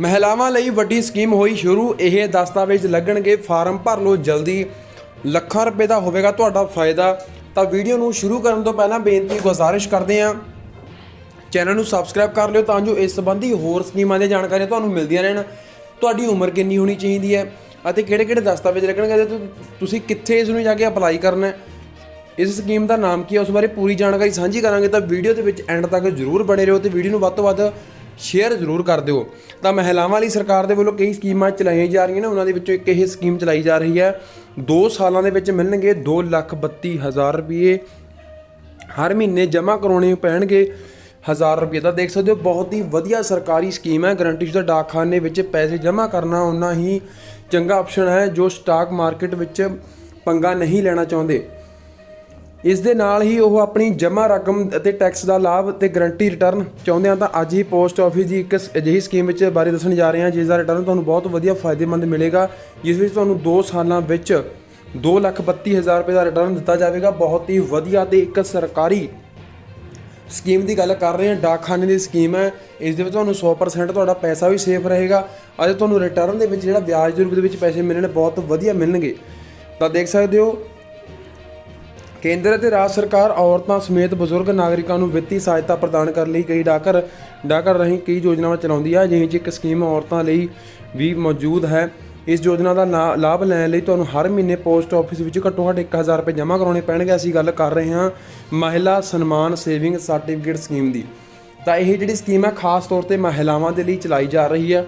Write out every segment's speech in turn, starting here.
ਮਹਿਲਾਵਾਂ ਲਈ ਵੱਡੀ ਸਕੀਮ ਹੋਈ ਸ਼ੁਰੂ। ਇਹ ਦਸਤਾਵੇਜ਼ ਲੱਗਣਗੇ। ਫਾਰਮ ਭਰ ਲਓ ਜਲਦੀ। ਲੱਖਾਂ ਰੁਪਏ ਦਾ ਹੋਵੇਗਾ ਤੁਹਾਡਾ ਫਾਇਦਾ। ਤਾਂ ਵੀਡੀਓ ਨੂੰ ਸ਼ੁਰੂ ਕਰਨ ਤੋਂ ਪਹਿਲਾਂ ਬੇਨਤੀ, ਗੁਜ਼ਾਰਿਸ਼ ਕਰਦੇ ਹਾਂ। ਚੈਨਲ ਨੂੰ ਸਬਸਕ੍ਰਾਈਬ ਕਰ ਲਿਓ ਤਾਂ ਜੋ ਇਸ ਸੰਬੰਧੀ ਹੋਰ ਸਕੀਮਾਂ ਦੀਆਂ ਜਾਣਕਾਰੀਆਂ ਤੁਹਾਨੂੰ ਮਿਲਦੀਆਂ ਰਹਿਣ। ਤੁਹਾਡੀ ਉਮਰ ਕਿੰਨੀ ਹੋਣੀ ਚਾਹੀਦੀ ਹੈ ਅਤੇ ਕਿਹੜੇ-ਕਿਹੜੇ ਦਸਤਾਵੇਜ਼ ਲੱਗਣਗੇ ਤੇ, ਤੁਸੀਂ ਕਿੱਥੇ ਇਸ ਨੂੰ ਜਾ ਕੇ ਅਪਲਾਈ ਕਰਨਾ ਹੈ। ਇਸ ਸਕੀਮ ਦਾ ਨਾਮ ਕੀ ਹੈ? ਉਸ ਬਾਰੇ ਪੂਰੀ ਜਾਣਕਾਰੀ ਸਾਂਝੀ ਕਰਾਂਗੇ ਤਾਂ ਵੀਡੀਓ ਦੇ ਵਿੱਚ ਐਂਡ ਤੱਕ ਜ਼ਰੂਰ ਬਣੇ ਰਹੋ ਤੇ ਵੀਡੀਓ ਨੂੰ ਵੱਧ ਤੋਂ ਵੱਧ ਸ਼ੇਅਰ ਜ਼ਰੂਰ ਕਰ ਦਿਓ। ਤਾਂ ਮਹਿਲਾਵਾਂ ਲਈ ਸਰਕਾਰ ਦੇ ਵੱਲੋਂ ਕਈ ਸਕੀਮਾਂ ਚਲਾਈਆਂ ਜਾ ਰਹੀਆਂ ਨੇ। ਉਹਨਾਂ ਦੇ ਵਿੱਚੋਂ ਇੱਕ ਇਹ ਸਕੀਮ ਚਲਾਈ ਜਾ ਰਹੀ ਹੈ। 2 ਸਾਲਾਂ ਦੇ ਵਿੱਚ ਮਿਲਣਗੇ 232000 ਰੁਪਏ। ਹਰ ਮਹੀਨੇ ਜਮ੍ਹਾਂ ਕਰਾਉਣੇ ਪੈਣਗੇ 1000 ਰੁਪਏ ਦਾ। ਦੇਖ ਸਕਦੇ ਹੋ, ਬਹੁਤ ਹੀ ਵਧੀਆ ਸਰਕਾਰੀ ਸਕੀਮ ਹੈ। ਗਰੰਟੀ ਸ਼ੁਦਾ ਡਾਕਖਾਨੇ ਵਿੱਚ ਪੈਸੇ ਜਮ੍ਹਾਂ ਕਰਨਾ ਉਨਾ ਹੀ ਚੰਗਾ ਆਪਸ਼ਨ ਹੈ, ਜੋ ਸਟਾਕ ਮਾਰਕੀਟ ਵਿੱਚ ਪੰਗਾ ਨਹੀਂ ਲੈਣਾ ਚਾਹੁੰਦੇ। ਇਸ ਦੇ ਨਾਲ ਹੀ ਉਹ ਆਪਣੀ ਜਮ੍ਹਾਂ ਰਕਮ ਅਤੇ ਟੈਕਸ ਦਾ ਲਾਭ ਤੇ ਗਰੰਟੀ ਰਿਟਰਨ ਚਾਹੁੰਦੇ ਆ ਤਾਂ ਅੱਜ ਹੀ ਪੋਸਟ ਆਫਿਸ ਦੀ ਇੱਕ ਅਜਿਹੀ ਸਕੀਮ ਵਿੱਚ ਬਾਰੇ ਦੱਸਣ ਜਾ ਰਹੇ ਹਾਂ, ਜਿਸ ਦਾ ਰਿਟਰਨ ਤੁਹਾਨੂੰ ਬਹੁਤ ਵਧੀਆ ਫਾਇਦੇਮੰਦ ਮਿਲੇਗਾ। ਜਿਸ ਵਿੱਚ ਤੁਹਾਨੂੰ 2 ਸਾਲਾਂ ਵਿੱਚ 232000 ਰੁਪਏ ਦਾ ਰਿਟਰਨ ਦਿੱਤਾ ਜਾਵੇਗਾ। ਬਹੁਤ ਹੀ ਵਧੀਆ ਤੇ ਇੱਕ ਸਰਕਾਰੀ ਸਕੀਮ ਦੀ ਗੱਲ ਕਰ ਰਹੇ ਹਾਂ। ਡਾਕਖਾਨੇ ਦੀ ਸਕੀਮ ਹੈ। ਇਸ ਦੇ ਵਿੱਚ ਤੁਹਾਨੂੰ 100% ਤੁਹਾਡਾ ਪੈਸਾ ਵੀ ਸੇਫ ਰਹੇਗਾ। ਅਤੇ ਤੁਹਾਨੂੰ ਰਿਟਰਨ ਦੇ ਵਿੱਚ ਜਿਹੜਾ ਵਿਆਜ ਦੇ ਰੂਪ ਦੇ ਵਿੱਚ ਪੈਸੇ ਮਿਲਣ ਬਹੁਤ ਵਧੀਆ ਮਿਲਣਗੇ। ਤਾਂ ਦੇਖ ਸਕਦੇ ਹੋ ਕੇਂਦਰ ਅਤੇ ਰਾਜ ਸਰਕਾਰ ਔਰਤਾਂ ਸਮੇਤ ਬਜ਼ੁਰਗ ਨਾਗਰਿਕਾਂ ਨੂੰ ਵਿੱਤੀ ਸਹਾਇਤਾ ਪ੍ਰਦਾਨ ਕਰਨ ਲਈ ਕਈ ਡਾਕਰ ਡਾਕਰ ਰਾਹੀਂ ਕਈ ਯੋਜਨਾਵਾਂ ਚਲਾਉਂਦੀ ਹੈ ਜਿਵੇਂ 'ਚ ਇੱਕ ਸਕੀਮ ਔਰਤਾਂ ਲਈ ਵੀ ਮੌਜੂਦ ਹੈ। ਇਸ ਯੋਜਨਾ ਦਾ ਨਾ- ਲਾਭ ਲੈਣ ਲਈ ਤੁਹਾਨੂੰ ਹਰ ਮਹੀਨੇ ਪੋਸਟ ਆਫਿਸ ਵਿੱਚ ਘੱਟੋ ਘੱਟ 1000 ਰੁਪਏ ਜਮ੍ਹਾਂ ਕਰਾਉਣੇ ਪੈਣਗੇ। ਅਸੀਂ ਗੱਲ ਕਰ ਰਹੇ ਹਾਂ ਮਹਿਲਾ ਸਨਮਾਨ ਸੇਵਿੰਗ ਸਰਟੀਫਿਕੇਟ ਸਕੀਮ ਦੀ। ਤਾਂ ਇਹ ਜਿਹੜੀ ਸਕੀਮ ਹੈ, ਖਾਸ ਤੌਰ ਤੇ ਮਹਿਲਾਵਾਂ ਦੇ ਲਈ ਚਲਾਈ ਜਾ ਰਹੀ ਹੈ।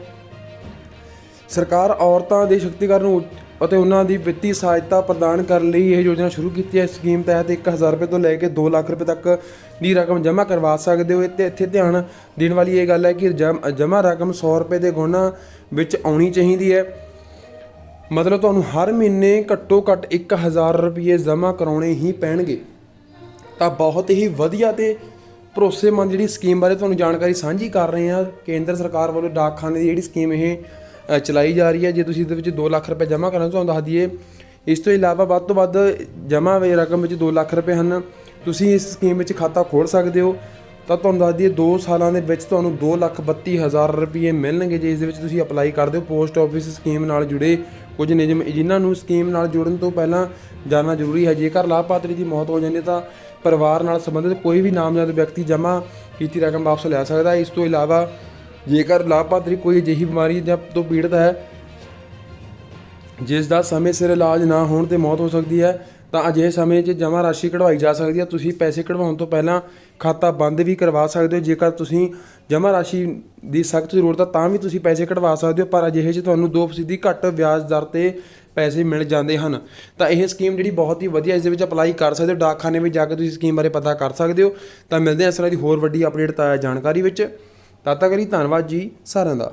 ਸਰਕਾਰ ਔਰਤਾਂ ਦੇ ਸ਼ਕਤੀਕਰਨ ਨੂੰ ਅਤੇ ਉਹਨਾਂ ਦੀ ਵਿੱਤੀ ਸਹਾਇਤਾ ਪ੍ਰਦਾਨ ਕਰਨ ਲਈ ਇਹ ਯੋਜਨਾ ਸ਼ੁਰੂ ਕੀਤੀ ਹੈ। ਇਸ ਸਕੀਮ ਤਹਿਤ 1000 ਰੁਪਏ ਤੋਂ ਲੈ ਕੇ 2 ਲੱਖ ਰੁਪਏ ਤੱਕ ਦੀ ਰਕਮ ਜਮ੍ਹਾਂ ਕਰਵਾ ਸਕਦੇ ਹੋ। ਤੇ ਇੱਥੇ ਧਿਆਨ ਦੇਣ ਵਾਲੀ ਇਹ ਗੱਲ ਹੈ ਕਿ ਜਮ- ਜਮ੍ਹਾਂ ਰਕਮ 100 ਰੁਪਏ ਦੇ ਗੁਣਾ ਵਿੱਚ ਆਉਣੀ ਚਾਹੀਦੀ ਹੈ। ਮਤਲਬ ਤੁਹਾਨੂੰ ਹਰ ਮਹੀਨੇ ਘੱਟੋ ਘੱਟ 1000 ਰੁਪਏ ਜਮ੍ਹਾਂ ਕਰਾਉਣੇ ਹੀ ਪੈਣਗੇ। ਤਾਂ ਬਹੁਤ ਹੀ ਵਧੀਆ ਤੇ ਭਰੋਸੇਮੰਦ ਜਿਹੜੀ ਸਕੀਮ ਬਾਰੇ ਤੁਹਾਨੂੰ ਜਾਣਕਾਰੀ ਸਾਂਝੀ ਕਰ ਰਹੇ ਹਾਂ। ਕੇਂਦਰ ਸਰਕਾਰ ਵੱਲੋਂ ਡਾਕਖਾਨੇ ਦੀ ਜਿਹੜੀ ਸਕੀਮ ਇਹ ਚਲਾਈ ਜਾ ਰਹੀ ਹੈ। ਜੇ ਤੁਸੀਂ ਇਹਦੇ ਵਿੱਚ 2 ਲੱਖ ਰੁਪਏ ਜਮ੍ਹਾਂ ਕਰਨਾ ਤੁਹਾਨੂੰ ਦੱਸ ਦਈਏ ਇਸ ਤੋਂ ਇਲਾਵਾ ਵੱਧ ਤੋਂ ਵੱਧ ਜਮ੍ਹਾਂ ਵੇ ਰਕਮ ਵਿੱਚ 2 ਲੱਖ ਰੁਪਏ ਹਨ। ਤੁਸੀਂ ਇਸ ਸਕੀਮ ਵਿੱਚ ਖਾਤਾ ਖੋਲ੍ਹ ਸਕਦੇ ਹੋ। ਤਾਂ ਤੁਹਾਨੂੰ ਦੱਸ ਦਈਏ 2 ਸਾਲਾਂ ਦੇ ਵਿੱਚ ਤੁਹਾਨੂੰ 232000 ਰੁਪਏ ਮਿਲਣਗੇ। ਜੇ ਇਸ ਦੇ ਵਿੱਚ ਤੁਸੀਂ ਅਪਲਾਈ ਕਰਦੇ ਹੋ ਪੋਸਟ ਆਫਿਸ ਸਕੀਮ ਨਾਲ ਜੁੜੇ ਕੁਝ ਨਿਯਮ, ਜਿਨ੍ਹਾਂ ਨੂੰ ਸਕੀਮ ਨਾਲ ਜੁੜਨ ਤੋਂ ਪਹਿਲਾਂ ਜਾਣਨਾ ਜ਼ਰੂਰੀ ਹੈ। ਜੇਕਰ ਲਾਭਪਾਤਰੀ ਦੀ ਮੌਤ ਹੋ ਜਾਂਦੀ ਹੈ, ਤਾਂ ਪਰਿਵਾਰ ਨਾਲ ਸੰਬੰਧਿਤ ਕੋਈ ਵੀ ਨਾਮਜ਼ਦ ਵਿਅਕਤੀ ਜਮ੍ਹਾਂ ਕੀਤੀ ਰਕਮ ਵਾਪਸ ਲੈ ਸਕਦਾ ਹੈ। ਇਸ ਤੋਂ ਇਲਾਵਾ ਜੇਕਰ ਲਾਭਪਾਤਰੀ ਕੋਈ ਅਜਿਹੀ ਬਿਮਾਰੀ ਜਾਂ ਤੋਂ ਪੀੜਤ ਹੈ ਜਿਸ ਦਾ ਸਮੇਂ ਸਿਰ ਇਲਾਜ ਨਾ ਹੋਣ ਤੇ ਮੌਤ ਹੋ ਸਕਦੀ ਹੈ, ਤਾਂ ਅਜਿਹੇ ਸਮੇਂ 'ਚ ਜਮ੍ਹਾਂ ਰਾਸ਼ੀ ਕਢਵਾਈ ਜਾ ਸਕਦੀ ਹੈ। ਤੁਸੀਂ ਪੈਸੇ ਕਢਵਾਉਣ ਤੋਂ ਪਹਿਲਾਂ ਖਾਤਾ ਬੰਦ ਵੀ ਕਰਵਾ ਸਕਦੇ ਹੋ। ਜੇਕਰ ਤੁਸੀਂ ਜਮ੍ਹਾਂ ਰਾਸ਼ੀ ਦੀ ਸਖਤ ਜ਼ਰੂਰਤ ਹੈ, ਤਾਂ ਵੀ ਤੁਸੀਂ ਪੈਸੇ ਕਢਵਾ ਸਕਦੇ ਹੋ, ਪਰ ਅਜਿਹੇ 'ਚ ਤੁਹਾਨੂੰ 2% ਘੱਟ ਵਿਆਜ ਦਰ ਤੇ ਪੈਸੇ ਮਿਲ ਜਾਂਦੇ ਹਨ। ਤਾਂ ਇਹ ਸਕੀਮ ਜਿਹੜੀ ਬਹੁਤ ਹੀ ਵਧੀਆ ਇਸ ਦੇ ਵਿੱਚ ਅਪਲਾਈ ਕਰ ਸਕਦੇ ਹੋ। ਡਾਕਖਾਨੇ ਵਿੱਚ ਜਾ ਕੇ ਤੁਸੀਂ ਸਕੀਮ ਬਾਰੇ ਪਤਾ ਕਰ ਸਕਦੇ ਹੋ। ਤਾਂ ਮਿਲਦੇ ਹਾਂ ਇਸ ਤਰ੍ਹਾਂ ਦੀ ਹੋਰ ਵੱਡੀ ਅਪਡੇਟ ਤਾਂ ਜਾਣਕਾਰੀ ਵਿੱਚ। ਤਦ ਧੰਨਵਾਦ ਜੀ ਸਾਰਿਆਂ ਦਾ।